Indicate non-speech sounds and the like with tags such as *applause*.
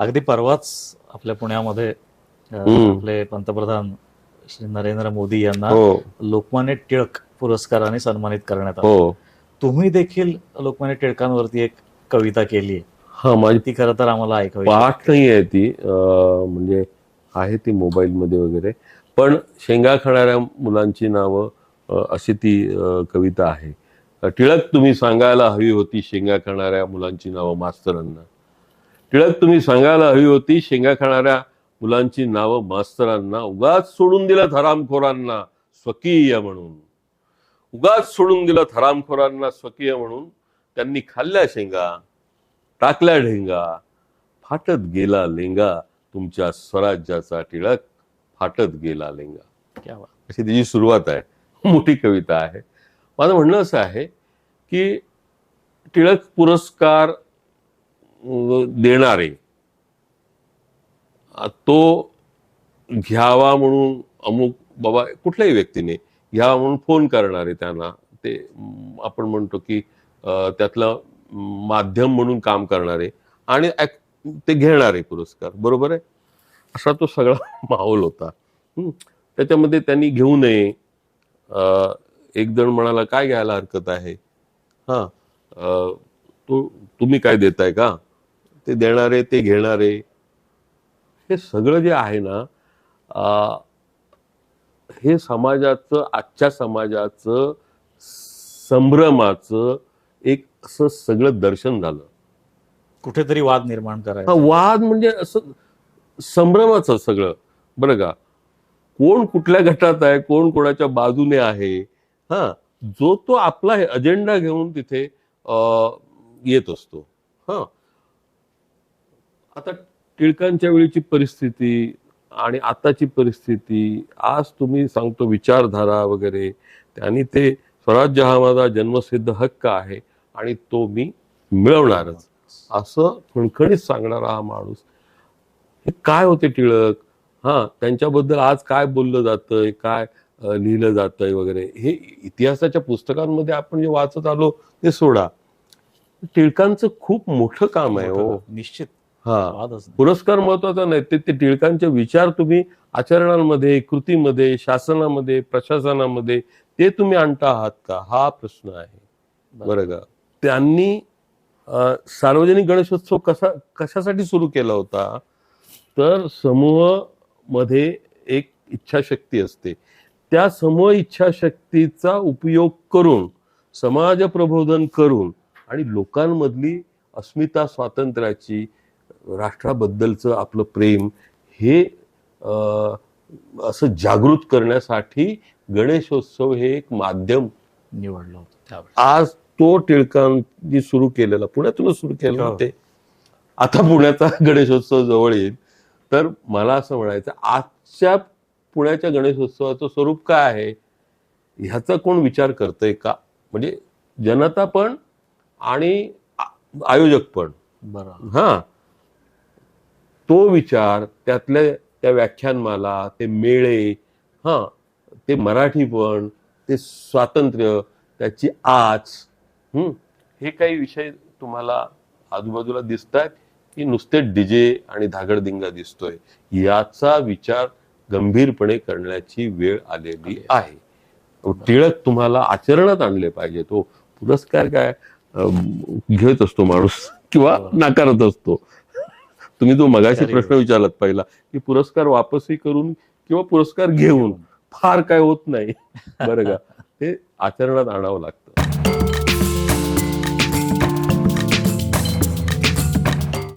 अगदी परवाच आपल्या पुण्यामध्ये. आपले पंतप्रधान श्री नरेंद्र मोदी यांना हो. लोकमान्य टिळक पुरस्काराने सन्मानित करण्यात आलं. हो. तुम्ही देखील लोकमान्य टिळकांवरती एक कविता केली हा माझी ती खरं तर आम्हाला ऐकावी पाठ नाही आहे ती म्हणजे आहे ती मोबाईलमध्ये वगैरे. पण शेंगा खाणाऱ्या मुलांची नावं अशी ती कविता आहे. टिळक तुम्ही सांगायला हवी होती शेंगा खाणाऱ्या मुलांची नावं मास्तरांना. टिळक तुम्ही सांगायला हवी होती शेंगा खाणाऱ्या मुलांची नावं मास्तरांना उगाच सोडून दिलं हरामखोरांना स्वकीय म्हणून. उगाच सोडून दिलं हरामखोरांना स्वकीय म्हणून. त्यांनी खाल्ल्या शेंगा टाकल्या ढेंगा फाटत गेला लेंगा तुमच्या स्वराज्याचा टिळक फाटत गेला लेंगा. क्या बात. अशी तिची सुरुवात आहे. मोठी कविता आहे. माझं म्हणणं असं आहे की टिळक पुरस्कार देणारे. तो घ्यावा म्हणून अमुक बाबा कुठल्याही व्यक्तीने घ्यावा म्हणून फोन करणारे त्यांना. ते आपण म्हणतो की त्यातलं माध्यम म्हणून काम करणारे आणि ते घेणारे पुरस्कार. बरोबर आहे? असा तो सगळा *laughs* माहोल होता. त्याच्यामध्ये त्यांनी घेऊ नये. एक जण म्हणाला काय घ्यायला हरकत आहे? हा. तो तुम्ही काय देताय का? ते देणारे ते घेणारे. हे सगळं जे आहे ना हे समाजाचं आजच्या समाजाचं संभ्रमाचं एक असं सगळं दर्शन झालं. कुठेतरी वाद निर्माण हा करायचा वाद म्हणजे असं संभ्रमाचं सगळं. बरं का? कोण कुठल्या गटात आहे कोण कोणाच्या बाजूने आहे हा जो तो आपला अजेंडा घेऊन तिथे अं, येत असतो. हा. आता टिळकांच्या वेळीची परिस्थिती आणि आताची परिस्थिती आज तुम्ही सांगतो विचारधारा वगैरे त्यांनी ते स्वराज्य हा माझा जन्मसिद्ध हक्क आहे आणि तो मी मिळवणारच. असं खणखणीत सांगणारा हा माणूस. हे काय होते टिळक? हा त्यांच्याबद्दल आज काय बोललं जातंय? काय लिहिलं जातंय वगैरे? हे इतिहासाच्या पुस्तकांमध्ये आपण जे वाचत आलो ते सोडा. टिळकांचं खूप मोठं काम आहे हो. निश्चित. हा. पुरस्कार महत्त्वाचा नाही ते ते टिळकांचे विचार तुम्ही आचरणांमध्ये कृतीमध्ये शासनामध्ये प्रशासनामध्ये ते तुम्ही आणता आहात का? हा प्रश्न आहे. बरं. का? त्यांनी सार्वजनिक गणेशोत्सव कसा कशासाठी सुरू केला होता? तर समूहमध्ये एक इच्छाशक्ती असते. त्या समूह इच्छाशक्तीचा उपयोग करून समाज प्रबोधन करून आणि लोकांमधली अस्मिता स्वातंत्र्याची राष्ट्राबद्दलचं आपलं प्रेम हे असं जागृत करण्यासाठी गणेशोत्सव हे एक माध्यम निवडलं होतं आज तो टिळकांनी सुरू केलेला पुण्यातूनच सुरू केलं हो. ते. आता पुण्याचा गणेशोत्सव जवळ येईल. तर मला असं म्हणायचं आजच्या पुण्याच्या गणेशोत्सवाचं स्वरूप काय आहे? ह्याचा कोण विचार करतंय का? म्हणजे जनता पण आणि आयोजक पण. बरं हा. तो विचार त्यातल्या त्या व्याख्यानमाला ते मेळे हा ते मराठीपण ते स्वातंत्र्य त्याची आच हम्म हे काही विषय तुम्हाला आजूबाजूला दिसत आहेत की नुसते डीजे आणि धागडधिंगा दिसतोय. याचा विचार गंभीरपणे करण्याची वेळ आलेली आहे. टिळक तुम्हाला आचरणात आणले पाहिजे तो पुरस्कार काय घेत असतो माणूस किंवा नाकारत असतो. तुम्ही तो मगाशी प्रश्न विचारलात पहिला की पुरस्कार वापसही करून किंवा पुरस्कार घेऊन फार काय होत नाही. बरं का? *laughs* ते आचरणात आणावं लागतं.